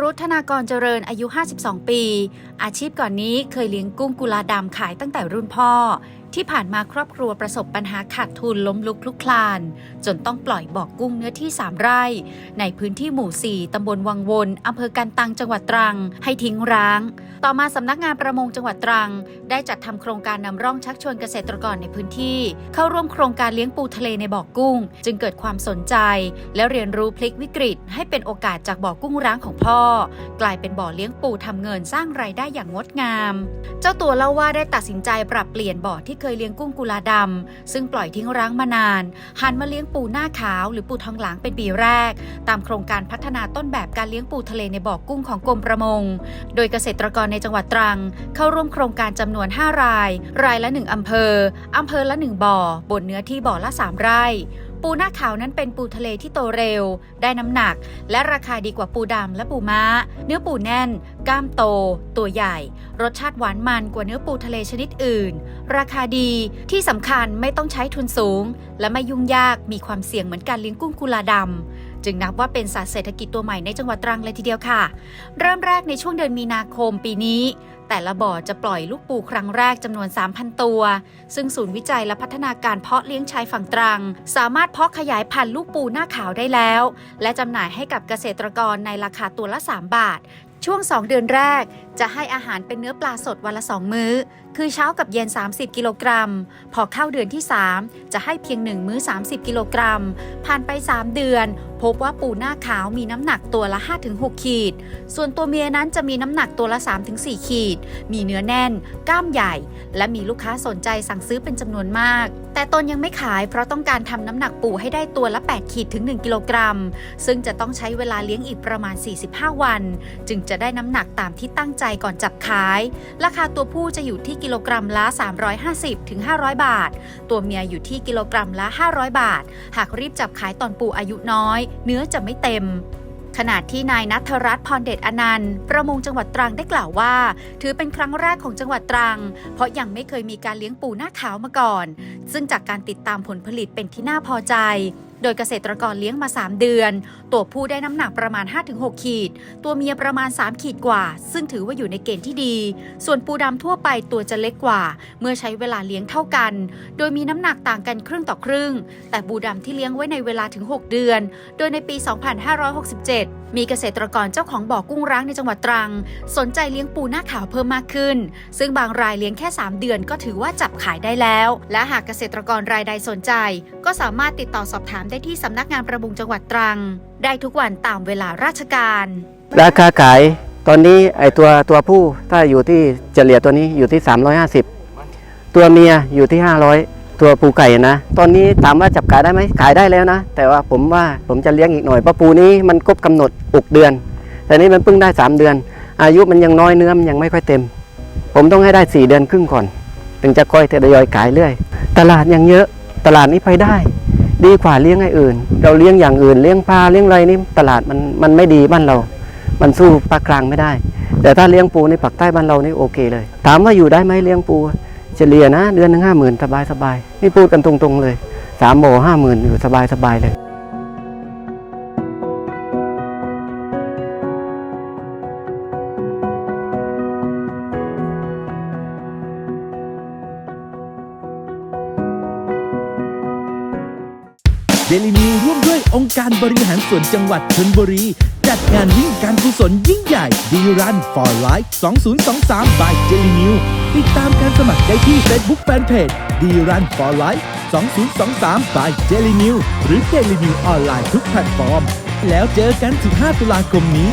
รุธธนากรเจริญอายุ 52 ปี อาชีพก่อนนี้เคยเลี้ยงกุ้งกุลาดำขายตั้งแต่รุ่นพ่อ ที่ผ่านมาครอบครัวประสบปัญหาขาดทุนล้มลุกคลุกคลาน จนต้องปล่อยบ่อกกุ้งเนื้อที่ 3 ไร่ ในพื้นที่หมู่ 4 ตำบลวังวนอำเภอกันตังจังหวัดตรัง ให้ทิ้งร้าง ต่อมาสำนักงานประมงจังหวัดตรัง ได้จัดทำโครงการนำร่องชักชวนเกษตรกรในพื้นที่ เข้าร่วมโครงการเลี้ยงปูทะเลในบ่อกุ้ง จึงเกิดความสนใจ และเรียนรู้พลิกวิกฤต ให้เป็นโอกาสจากบ่อกุ้งร้างของพ่อ กลายเป็นบ่อเลี้ยงปูทำเงินสร้างรายได้อย่างงดงาม เจ้าตัวเล่าว่าได้ตัดสินใจปรับเปลี่ยนบ่อที่เคยเลี้ยงกุ้งกุลาดำซึ่งปล่อยทิ้งร้างมานาน หันมาเลี้ยงปูหน้าขาวหรือปูทองหลางเป็นปีแรก ตามโครงการพัฒนาต้นแบบการเลี้ยงปูทะเลในบ่อกุ้งของกรมประมง โดยเกษตรกรในจังหวัดตรัง เข้าร่วมโครงการจำนวน 5 ราย รายละ 1อำเภออำเภอละ 1 บ่อ บนเนื้อที่บ่อละ 3 ไร่ปูหน้าขาวนั้นเป็นปูทะเลที่โตเร็ว ได้น้ำหนัก และราคาดีกว่าปูดำและปูม้า เนื้อปูแน่น กล้ามโต ตัวใหญ่ รสชาติหวานมันกว่าเนื้อปูทะเลชนิดอื่น ราคาดีที่สำคัญไม่ต้องใช้ทุนสูง และไม่ยุ่งยากมีความเสี่ยงเหมือนการเลี้ยงกุ้งกุลาดำจึงนับว่าเป็นศาสตร์เศรษฐกิจตัวใหม่ในจังหวัดตรังเลยทีเดียวค่ะ เริ่มแรกในช่วงเดือนมีนาคมปีนี้ แต่ละบ่อจะปล่อยลูกปูครั้งแรกจำนวน 3,000 ตัว ซึ่งศูนย์วิจัยและพัฒนาการเพาะเลี้ยงชายฝั่งตรัง สามารถเพาะขยายพันธุ์ลูกปูหน้าขาวได้แล้ว และจำหน่ายให้กับเกษตรกรในราคาตัวละ 3 บาท ช่วง 2 เดือนแรก จะให้อาหารเป็นเนื้อปลาสดวันละ 2 มื้อ คือเช้ากับเย็น 30 กิโลกรัม พอเข้าเดือนที่ 3 จะให้เพียง 1 มื้อ 30 กิโลกรัม ผ่านไป 3 เดือน พบว่าปูหน้าขาวมีน้ำหนักตัวละ 5-6 ขีด ส่วนตัวเมียนั้นจะมีน้ำหนักตัวละ 3-4 ขีดมีเนื้อแน่น กล้ามใหญ่ และมีลูกค้าสนใจสั่งซื้อเป็นจำนวนมาก แต่ตนยังไม่ขายเพราะต้องการทำน้ำหนักปูให้ได้ตัวละ 8 ขีดถึง 1 กิโลกรัม ซึ่งจะต้องใช้เวลาเลี้ยงอีกประมาณ 45 วัน จึงจะได้น้ำหนักตามที่ตั้งใจก่อนจับขาย ราคาตัวผู้จะอยู่ที่กิโลกรัมละ 350ถึง500 บาท ตัวเมียอยู่ที่กิโลกรัมละ 500 บาท หากรีบจับขายตอนปูอายุน้อย เนื้อจะไม่เต็ม ขณะที่นายนัทรัตน์พรเดชอนันต์ ประมงจังหวัดตรังได้กล่าวว่า ถือเป็นครั้งแรกของจังหวัดตรัง เพราะยังไม่เคยมีการเลี้ยงปูหน้าขาวมาก่อน ซึ่งจากการติดตามผลผลิตเป็นที่น่าพอใจ โดยเกษตรกรเลี้ยงมา 3 เดือน ตัวผู้ได้น้ำหนักประมาณ 5-6 ขีด ตัวเมียประมาณ 3 ขีดกว่า ซึ่งถือว่าอยู่ในเกณฑ์ที่ดี ส่วนปูดำทั่วไปตัวจะเล็กกว่า เมื่อใช้เวลาเลี้ยงเท่ากัน โดยมีน้ำหนักต่างกันครึ่งต่อครึ่ง แต่ปูดำที่เลี้ยงไว้ในเวลาถึง 6 เดือน โดยในปี 2567มีเกษตรกรเจ้าของบ่อกุ้งร้างในจังหวัดตรัง สนใจเลี้ยงปูหน้าขาวเพิ่มมากขึ้น ซึ่งบางรายเลี้ยงแค่ 3 เดือนก็ถือว่าจับขายได้แล้ว และหากเกษตรกรรายใดสนใจ ก็สามารถติดต่อสอบถามได้ที่สำนักงานประมงจังหวัดตรัง ได้ทุกวันตามเวลาราชการ ราคาขายตอนนี้ไอตัวตัวผู้ถ้าอยู่ที่เฉลี่ยตัวนี้อยู่ที่ 350 ตัวเมียอยู่ที่ 500 ตัวปูไก่นะ ตอนนี้ถามว่าจับขายได้ไหมขายได้แล้วนะ แต่ว่าผมว่าผมจะเลี้ยงอีกหน่อยเพราะปูนี้มันครบกำหนด6เดือน แต่นี้มันเพิ่งได้ 3 เดือน อายุมันยังน้อยเนื้อมันยังไม่ค่อยเต็ม ผมต้องให้ได้ 4 เดือนครึ่งก่อน ถึงจะค่อยทยอยขายเรื่อย ตลาดยังเยอะตลาดนี้ไปได้ ดีกว่าเลี้ยงไอ้อื่น เราเลี้ยงอย่างอื่น เลี้ยงปลาเลี้ยงอะไรนี่ตลาดมันมันไม่ดีบ้านเรา มันสู้ปลากลางไม่ได้ แต่ถ้าเลี้ยงปูในปักใต้บ้านเรานี่โอเคเลย ถามว่าอยู่ได้ไหมเลี้ยงปูเฉลี่ยนะ เดือนหนึ่งห้าหมื่นสบายสบายนี่พูดกันตรงๆเลยสามโบห้าหมื่นอยู่สบายสบายเลย ดลินิวร่วมด้วยองค์การบริหารส่วนจังหวัดชลบุรี จัดงานวิ่งการกุศลยิ่งใหญ่ดีรัน for life 2023 by เดลินิวติดตามการสมัครได้ที่ Facebook Fanpage ดีรัน for life 2023 by เดลินิวหรือเดลินิวออนไลน์ทุกแพลตฟอร์ม แล้วเจอกัน 15 ตุลาคมนี้